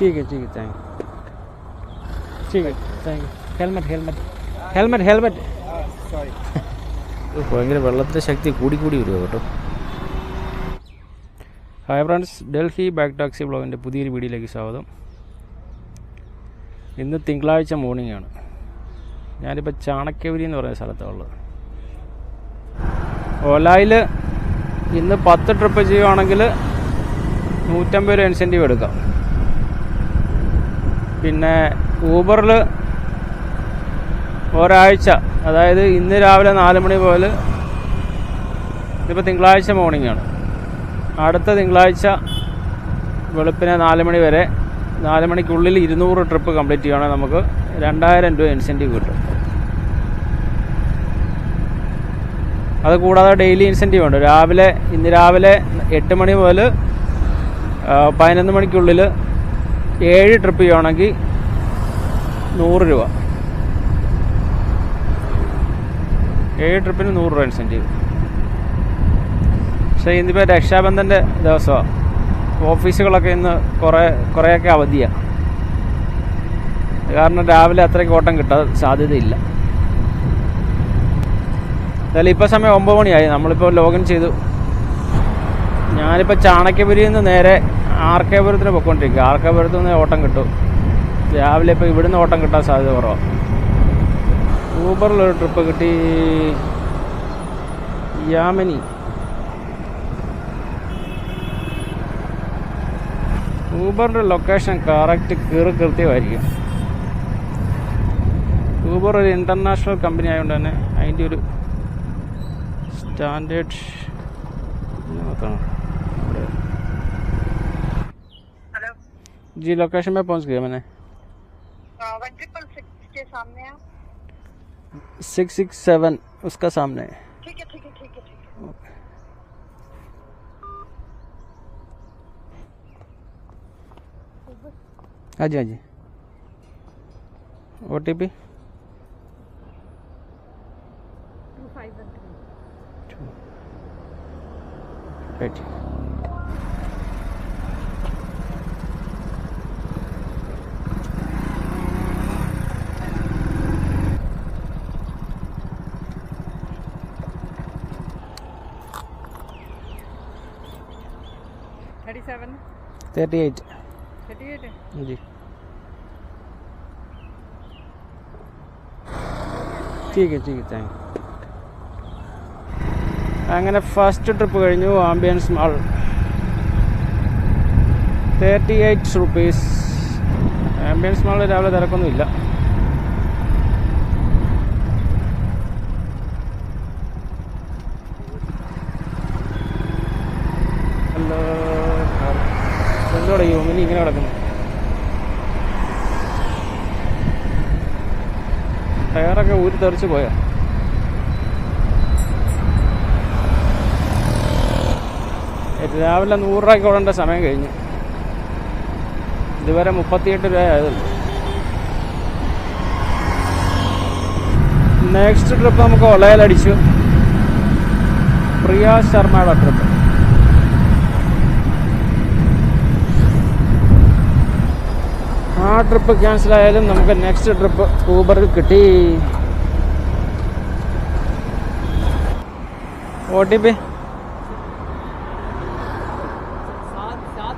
ठीक है ठीक है थैंक ठीक है thank you helmet helmet helmet helmet ഭയങ്കര വെള്ളത്തിൻ്റെ ശക്തി കൂടി കൂടി വരുമോ കേട്ടോ hi friends Delhi back taxi ബ്ലോഗിൻ്റെ പുതിയൊരു വീഡിയോയിലേക്ക് സ്വാഗതം ഇന്ന് തിങ്കളാഴ്ച മോർണിംഗ് ആണ് ഞാനിപ്പോൾ ചാണക്യവരി എന്ന് പറയുന്ന സ്ഥലത്താണ് ഉള്ളത് ഓലായിൽ ഇന്ന് പത്ത് ട്രിപ്പ് ചെയ്യുവാണെങ്കിൽ നൂറ്റമ്പത് രൂപ ഇൻസെൻറ്റീവ് എടുക്കാം പിന്നെ ഊബറിൽ ഒരാഴ്ച അതായത് ഇന്ന് രാവിലെ നാല് മണി മുതൽ ഇതിപ്പോൾ തിങ്കളാഴ്ച മോർണിംഗ് ആണ്. അടുത്ത തിങ്കളാഴ്ച വെളുപ്പിനെ നാല് മണി വരെ നാല് മണിക്കുള്ളിൽ ഇരുന്നൂറ് ട്രിപ്പ് കംപ്ലീറ്റ് ചെയ്യുകയാണെങ്കിൽ നമുക്ക് രണ്ടായിരം രൂപ ഇൻസെന്റീവ് കിട്ടും. അത് കൂടാതെ ഡെയിലി ഇൻസെന്റീവ് ഉണ്ട്. രാവിലെ ഇന്ന് രാവിലെ എട്ട് മണി മുതൽ പതിനൊന്ന് മണിക്കുള്ളിൽ ഏഴ് ട്രിപ്പ് ചെയ്യുകയാണെങ്കിൽ നൂറ് രൂപ. ഏഴ് ട്രിപ്പിന് നൂറ് രൂപ ഇൻസെന്റീവ് പക്ഷേ ഇന്നിപ്പോൾ രക്ഷാബന്ധന്റെ ദിവസമാണ് ഓഫീസുകളൊക്കെ ഇന്ന് കുറേ കുറേയൊക്കെ അവധിയാണ് കാരണം രാവിലെ അത്രയ്ക്ക് ഓട്ടം കിട്ടാൻ സാധ്യതയില്ല. എന്തായാലും ഇപ്പോൾ സമയം ഒമ്പത് മണിയായി. നമ്മളിപ്പോൾ ലോഗിൻ ചെയ്തു. ഞാനിപ്പോൾ ചാണക്യപുരിയിൽ നിന്ന് നേരെ ആർ കെ പുരത്തിന് പൊയ്ക്കൊണ്ടിരിക്കുക ആർ കെ പുരത്തു നിന്ന് ഓട്ടം കിട്ടും. രാവിലെ ഇപ്പോൾ ഇവിടുന്ന് ഓട്ടം കിട്ടാൻ സാധ്യത കുറവാണ് ഊബറിലൊരു ട്രിപ്പ് കിട്ടി. യാമിനി. ഊബറിന്റെ ലൊക്കേഷൻ കറക്റ്റ് കീറി കൃത്യമായിരിക്കും. ഊബർ ഒരു ഇന്റർനാഷണൽ കമ്പനി ആയതുകൊണ്ട് തന്നെ അതിന്റെ ഒരു സ്റ്റാൻഡേർഡ് നോക്കണം. जी लोकेशन में पहुँच गया मैंने। वन ट्रिपल सिक्स के सामने आप सिक्स सिक्स सेवन उसका सामने। है ठीक है ठीक है ठीक है ठीक है। हाँ जी हाँ जी O T P two five one बैठिए thirty seven thirty eight thirty eight जी ठीक है ठीक है താങ്ക് അങ്ങനെ ഫസ്റ്റ് ട്രിപ്പ് കഴിഞ്ഞു Ambience mall thirty eight rupees Ambience മാളിൽ രാവിലെ തിരക്കൊന്നുമില്ല യോമിനി ഇങ്ങനെ കിടക്കുന്നു. ടയറൊക്കെ ഊരി തെറിച്ച് പോയാ. രാവിലെ നൂറ് രൂപയ്ക്ക് ഓടേണ്ട സമയം കഴിഞ്ഞു. ഇതുവരെ മുപ്പത്തിയെട്ട് രൂപ ആയതുള്ളൂ. നെക്സ്റ്റ് ട്രിപ്പ് നമുക്ക് ഒളയിലടിച്ചു പ്രിയ ശർമ്മയുടെ ട്രിപ്പ് ട്രിപ്പ് ക്യാൻസൽ ആയാലും നമുക്ക് നെക്സ്റ്റ് ട്രിപ്പ് ഊബറിൽ കിട്ടി ഒ ടി പി सात सात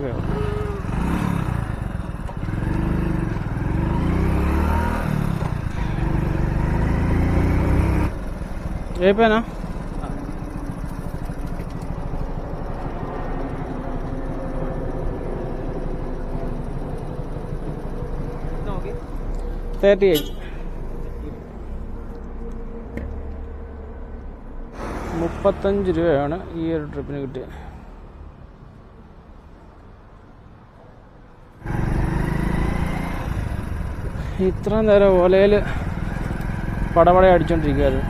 ഓക്കെ అయిపోయినా థర్టీ ఎయిట్ മുപ്പത്തഞ്ച് രൂപയാണ് ഈ ഒരു ട്രിപ്പിന് കിട്ടിയത്. ഇത്ര നേരം ഓലയിൽ പടപട അടിച്ചോണ്ടിരിക്കുകയായിരുന്നു.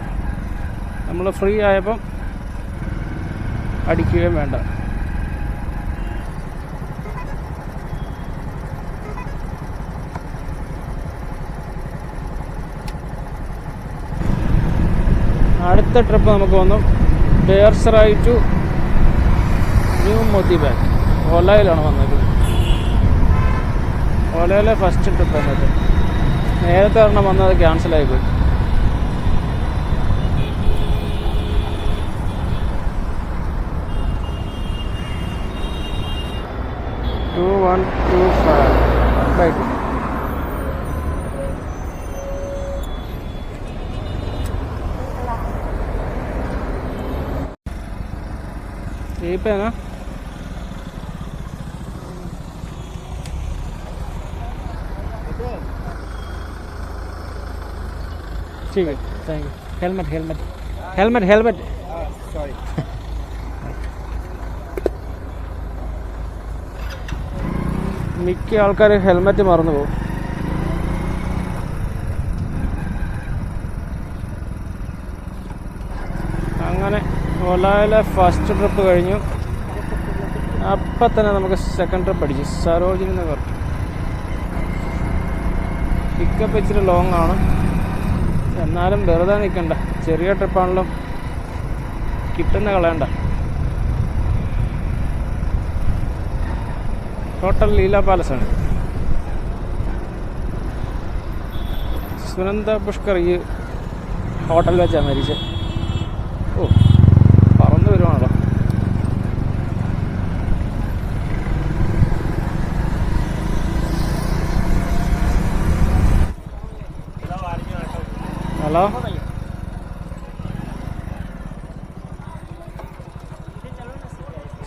നമ്മൾ ഫ്രീ ആയപ്പം അടിക്കുകയും വേണ്ട. അടുത്ത ട്രിപ്പ് നമുക്ക് വന്നു. ബേർസറായി ടു ന്യൂ മോത്തി ബാഗ് ഓലയിലാണ് വന്നത്. ഓലയിലെ ഫസ്റ്റ് ട്രിപ്പ് എന്നിട്ട് നേരത്തെ ഒരെണ്ണം വന്നത് ക്യാൻസലായി പോയി. Two one two five by two ठीक है thank you helmet helmet helmet helmet Sorry. മിക്ക ആൾക്കാർ ഹെൽമെറ്റ് മറന്നു പോകും അങ്ങനെ ഒലായിലെ ഫസ്റ്റ് ട്രിപ്പ് കഴിഞ്ഞു അപ്പം തന്നെ നമുക്ക് സെക്കൻഡ് ട്രിപ്പ് അടിച്ചു സരോജിനി നഗർ പിക്കപ്പ് ഇച്ചിരി ലോങ് ആണ് എന്നാലും വെറുതെ നിൽക്കണ്ട ചെറിയ ട്രിപ്പാണല്ലോ കിട്ടുന്ന കളയണ്ട. ടോട്ടൽ ലീല പാലസ് ആണ്. സുനന്ദ പുഷ്കർ ഈ ഹോട്ടൽ വെച്ചാണ് മരിച്ചത്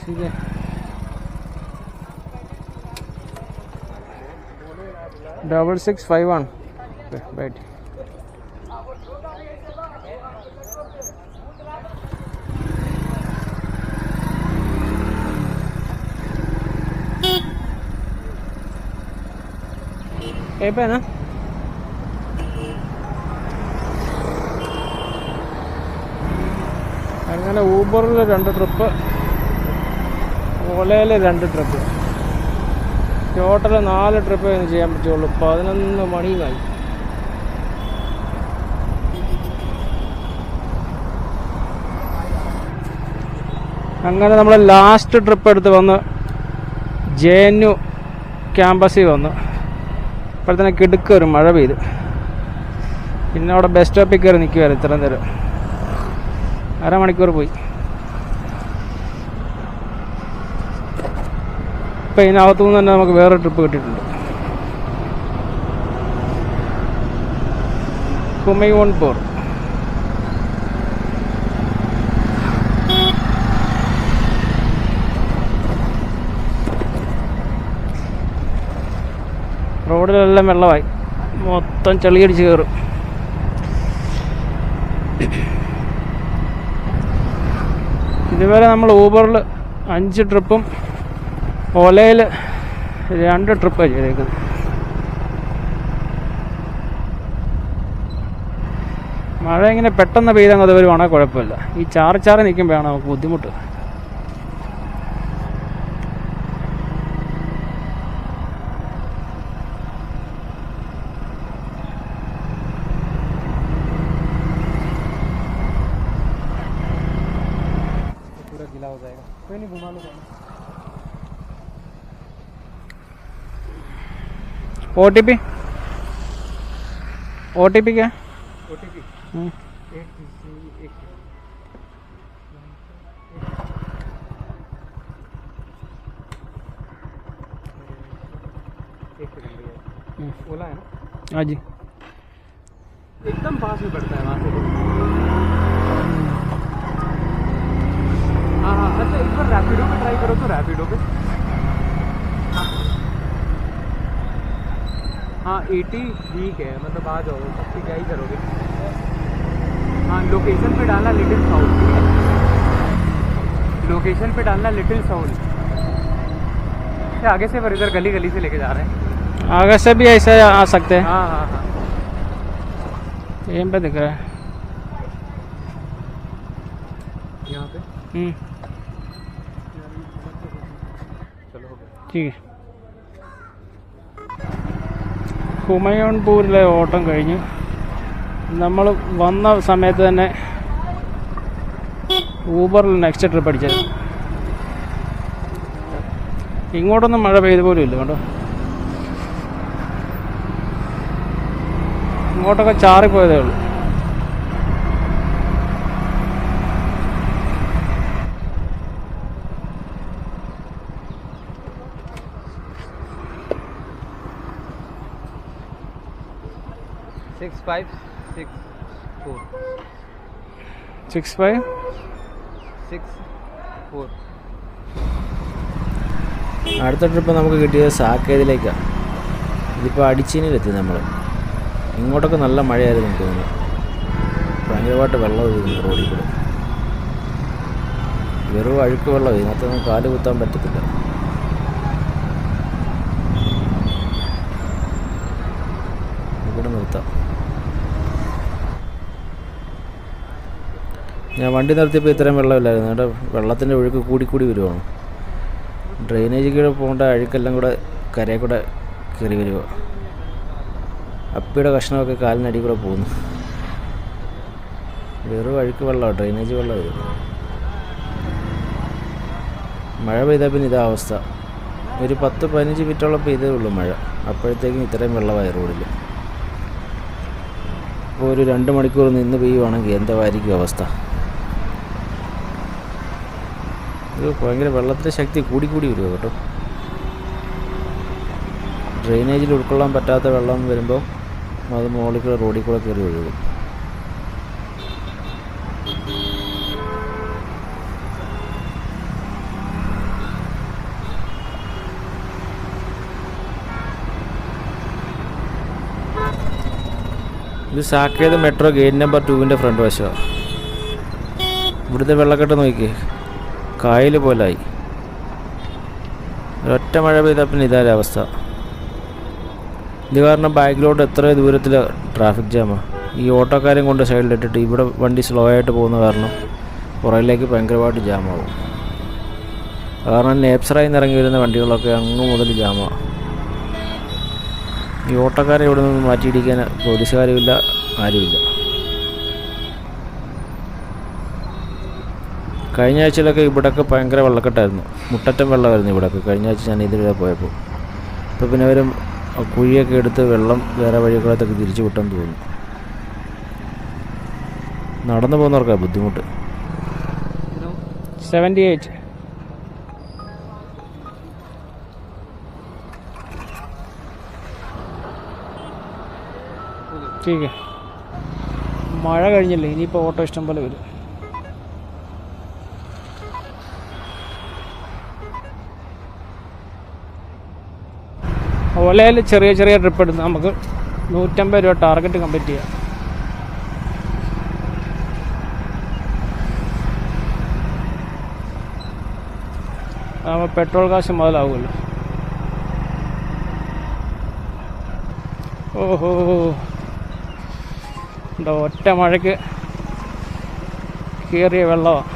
ठीक है डबल सिक्स फाइव वन बैठ ഏപ്പ ना അങ്ങനെ ഊബറിൽ രണ്ട് ട്രിപ്പ് ഓലയിൽ രണ്ട് ട്രിപ്പ് ടോട്ടൽ നാല് ട്രിപ്പ് ചെയ്യാൻ പറ്റുള്ളൂ. പതിനൊന്ന് മണിയുമായി. അങ്ങനെ നമ്മൾ ലാസ്റ്റ് ട്രിപ്പ് എടുത്ത് വന്ന് ജെ എൻ യു ക്യാമ്പസിൽ വന്നു അപ്പോഴത്തേനെ കിടുക്ക ഒരു മഴ പെയ്തു. പിന്നെ അവിടെ ബസ് സ്റ്റോപ്പിൽ കയറി നിൽക്കുമായിരുന്നു ഇത്രയും നേരം. അരമണിക്കൂർ പോയി. ഇപ്പം ഇതിനകത്തു നിന്ന് തന്നെ നമുക്ക് വേറെ ട്രിപ്പ് കിട്ടിയിട്ടുണ്ട്. കുമയോൺപൂർ. റോഡിലെല്ലാം വെള്ളമായി. മൊത്തം ചെളിയടിച്ച് കയറും ഇതുവരെ നമ്മൾ ഊബറിൽ അഞ്ച് ട്രിപ്പും ഓലയിൽ രണ്ട് ട്രിപ്പാണ് ചെയ്തേക്കുന്നത് മഴ ഇങ്ങനെ പെട്ടെന്ന് പെയ്തങ്ങ് അത് വരുവാണെങ്കിൽ കുഴപ്പമില്ല. ഈ ചാറ് ചാറി നിൽക്കുമ്പോഴാണ് നമുക്ക് ബുദ്ധിമുട്ട്. O T P O T P क्या? ओ टी पी हम्म, हम्म। ओला है ना हाँ जी। एकदम पास में पड़ता है वहाँ से। हाँ हाँ अच्छा एक बार रैपिडो पे ट्राई करो तो रैपिडो पे। हाँ एटी वीक है मतलब आ जाओ सबसे क्या ही करोगे। हाँ लोकेशन पे डालना लिटिल साउल लोकेशन पे डालना लिटिल साउल आगे से फिर इधर गली गली से लेके जा रहे हैं। आगे से भी ऐसे आ सकते हैं। हाँ हाँ हाँ। यहीं पे दिख रहा है। यहाँ पे? हम्म। ठीक है। ഹുമയൂൺപൂരിലെ ഓട്ടം കഴിഞ്ഞു. നമ്മൾ വന്ന സമയത്ത് തന്നെ ഊബറിൽ നെക്സ്റ്റ് ട്രിപ്പ് അടിച്ചത്. ഇങ്ങോട്ടൊന്നും മഴ പെയ്ത് പോലും ഇല്ല കേട്ടോ. ഇങ്ങോട്ടൊക്കെ ചാറിപ്പോയതേ ഉള്ളൂ. five six four. Six five. Six four. അടുത്ത ട്രിപ്പ് നമുക്ക് കിട്ടിയത് സാക്കേതിലേക്കാണ് ഇതിപ്പോൾ അടിച്ചീനിലെത്തി നമ്മൾ ഇങ്ങോട്ടൊക്കെ നല്ല മഴയായിരുന്നു എനിക്ക് തോന്നുന്നു ഭയങ്കരമായിട്ട് വെള്ളം വീഴുന്നു റോഡിൽ കൂടെ വെറും അഴുക്ക് വെള്ളം ഇതിനകത്തൊന്നും കാൽ കുത്താൻ പറ്റത്തില്ല ഞാൻ വണ്ടി നിർത്തിയപ്പോൾ ഇത്രയും വെള്ളമില്ലായിരുന്നു. അവിടെ വെള്ളത്തിന്റെ ഒഴുക്ക് കൂടി കൂടി വരുവാണ്. ഡ്രെയിനേജ് കൂടെ പോകേണ്ട അഴുക്കെല്ലാം കൂടെ കരയിൽ കൂടെ കയറി വരിക അപ്പിയുടെ കഷ്ണമൊക്കെ കാലിനടി കൂടെ പോകുന്നു. വെറും അഴുക്ക് വെള്ളമാണ് ഡ്രെയിനേജ് വെള്ളം മഴ പെയ്താൽ പിന്നെ ഇതാ അവസ്ഥ. ഒരു പത്ത് പതിനഞ്ച് മിനിറ്റോളം പെയ്തേ ഉള്ളൂ മഴ. അപ്പോഴത്തേക്കും ഇത്രയും വെള്ളമായി റോഡിൽ. ഇപ്പോൾ ഒരു രണ്ട് മണിക്കൂർ നിന്ന് പെയ്യുവാണെങ്കിൽ എന്തായിരിക്കും അവസ്ഥ ഇത് ഭയങ്കര വെള്ളത്തിന്റെ ശക്തി കൂടി കൂടി വരുമോ കേട്ടോ. ഡ്രെയിനേജിൽ ഉൾക്കൊള്ളാൻ പറ്റാത്ത വെള്ളം വരുമ്പോൾ അത് മുകളിൽ കൂടെ റോഡിൽ കൂടെ കയറി ഒഴുകും. ഇത് സാക്കേത് മെട്രോ ഗേറ്റ് നമ്പർ ടുവിന്റെ ഫ്രണ്ട് വശമാണ് ഇവിടുത്തെ വെള്ളക്കെട്ട് നോക്കിയേ കായൽ പോലായി. ഒരൊറ്റ മഴ പെയ്താൽ പിന്നെ ഇതാ അവസ്ഥ ഇത് കാരണം ബാക്കിലോട്ട് എത്ര ദൂരത്തിൽ ട്രാഫിക് ജാമാണ് ഈ ഓട്ടോക്കാരെയും കൊണ്ട് സൈഡിലിട്ടിട്ട് ഇവിടെ വണ്ടി സ്ലോ ആയിട്ട് പോകുന്ന കാരണം പുറകിലേക്ക് ഭയങ്കരമായിട്ട് ജാമാവും. കാരണം നേപ്സറായി നിറങ്ങി വരുന്ന വണ്ടികളൊക്കെ അങ്ങ് മുതൽ ജാമാണ് ഈ ഓട്ടോക്കാരെ ഇവിടെ നിന്ന് മാറ്റിയിടിക്കാൻ പോലീസുകാരുമില്ല ആരുമില്ല. കഴിഞ്ഞ ആഴ്ചയിലൊക്കെ ഇവിടെയൊക്കെ ഭയങ്കര വെള്ളക്കെട്ടായിരുന്നു. മുട്ടറ്റം വെള്ളമായിരുന്നു ഇവിടൊക്കെ. കഴിഞ്ഞ ആഴ്ച ഞാൻ ഇതിലൂടെ പോയപ്പോൾ. അപ്പോൾ പിന്നെ അവരും കുഴിയൊക്കെ എടുത്ത് വെള്ളം വേറെ വഴികളത്തൊക്കെ തിരിച്ചു വിട്ടാൻ തോന്നുന്നു. നടന്നു പോകുന്നവർക്കാണ് ബുദ്ധിമുട്ട്. Seventy eight. മഴ കഴിഞ്ഞല്ലേ? ഇനിയിപ്പോൾ ഓട്ടോ ഇഷ്ടം പോലെ വരും. ഓലയിൽ ചെറിയ ചെറിയ ട്രിപ്പ് എടുത്ത് നമുക്ക് നൂറ്റമ്പത് രൂപ ടാർഗറ്റ് കംപ്ലീറ്റ് ചെയ്യാം. അതാകുമ്പോൾ പെട്രോൾ കാശ് മുതലാവുമല്ലോ. ഓഹോ. എന്താ ഒറ്റ മഴയ്ക്ക് കയറിയ വെള്ളമാണ്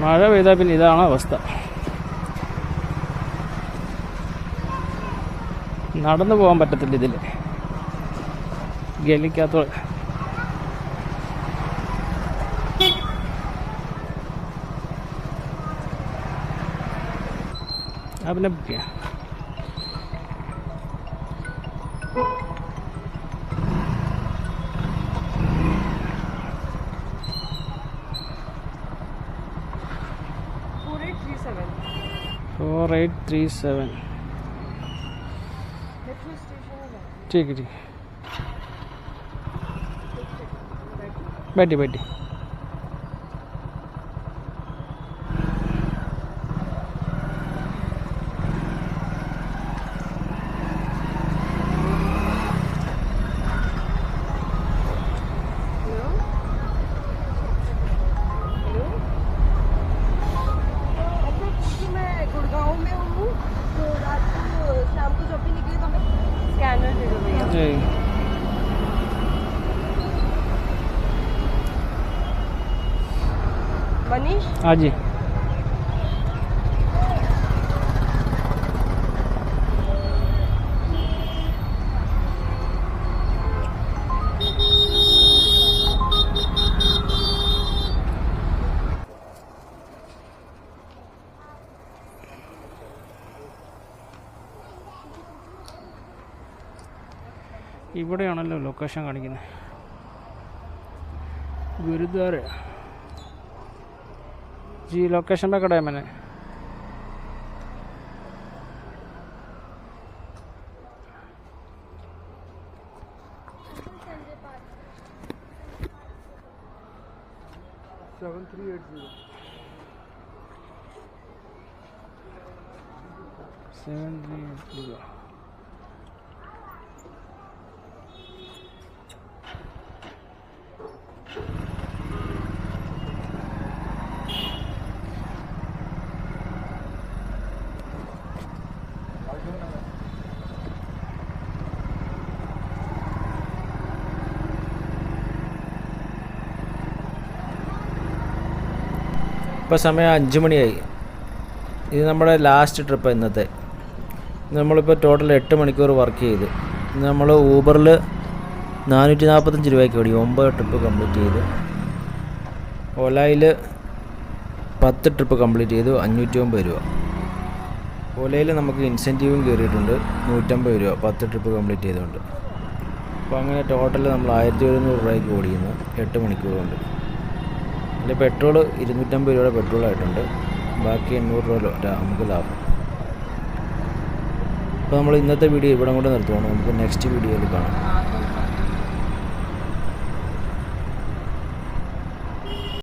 മഴ പെയ്താൽ പിന്നെ ഇതാണ് അവസ്ഥ. നടന്നു പോകാൻ പറ്റത്തില്ല ഇതിൽ ഗലിക്കാത്ത ഗലിക്കകത്തോടെ അതിനെ फोर एट थ्री सेवन ठीक है ठीक बैठी बैठी जी ഇവിടെയാണല്ലോ ലൊക്കേഷൻ കാണിക്കുന്നത്. ഗുരുദ്വാര. जी लोकेशन पे खड़ा है मैंने। Seven three eight zero seven three eight zero ഇപ്പോൾ സമയം അഞ്ച് മണിയായി. ഇത് നമ്മുടെ ലാസ്റ്റ് ട്രിപ്പ് ഇന്നത്തെ. നമ്മളിപ്പോൾ ടോട്ടൽ എട്ട് മണിക്കൂർ വർക്ക് ചെയ്ത്. നമ്മൾ ഊബറിൽ നാനൂറ്റി നാൽപ്പത്തഞ്ച് രൂപയ്ക്ക് ഓടി ഒമ്പത് ട്രിപ്പ് കംപ്ലീറ്റ് ചെയ്തു. ഓലയിൽ പത്ത് ട്രിപ്പ് കംപ്ലീറ്റ് ചെയ്തു അഞ്ഞൂറ്റി ഒമ്പത് രൂപ. ഓലയിൽ നമുക്ക് ഇൻസെന്റീവും കയറിയിട്ടുണ്ട് നൂറ്റമ്പത് രൂപ പത്ത് ട്രിപ്പ് കംപ്ലീറ്റ് ചെയ്തുകൊണ്ട്. അപ്പോൾ അങ്ങനെ ടോട്ടൽ നമ്മൾ ആയിരത്തി ഒരുന്നൂറ് രൂപയ്ക്ക് ഓടിക്കുന്നു എട്ട് മണിക്കൂർ കൊണ്ട്. അതിൽ പെട്രോൾ ഇരുന്നൂറ്റമ്പത് രൂപയുടെ പെട്രോൾ ആയിട്ടുണ്ട്. ബാക്കി എണ്ണൂറ് രൂപ നമുക്ക് ലാഭം. അപ്പോൾ നമ്മൾ ഇന്നത്തെ വീഡിയോ ഇവിടെ കൊണ്ട് നിർത്തുവാണ്. നമുക്ക് നെക്സ്റ്റ് വീഡിയോയിൽ കാണാം.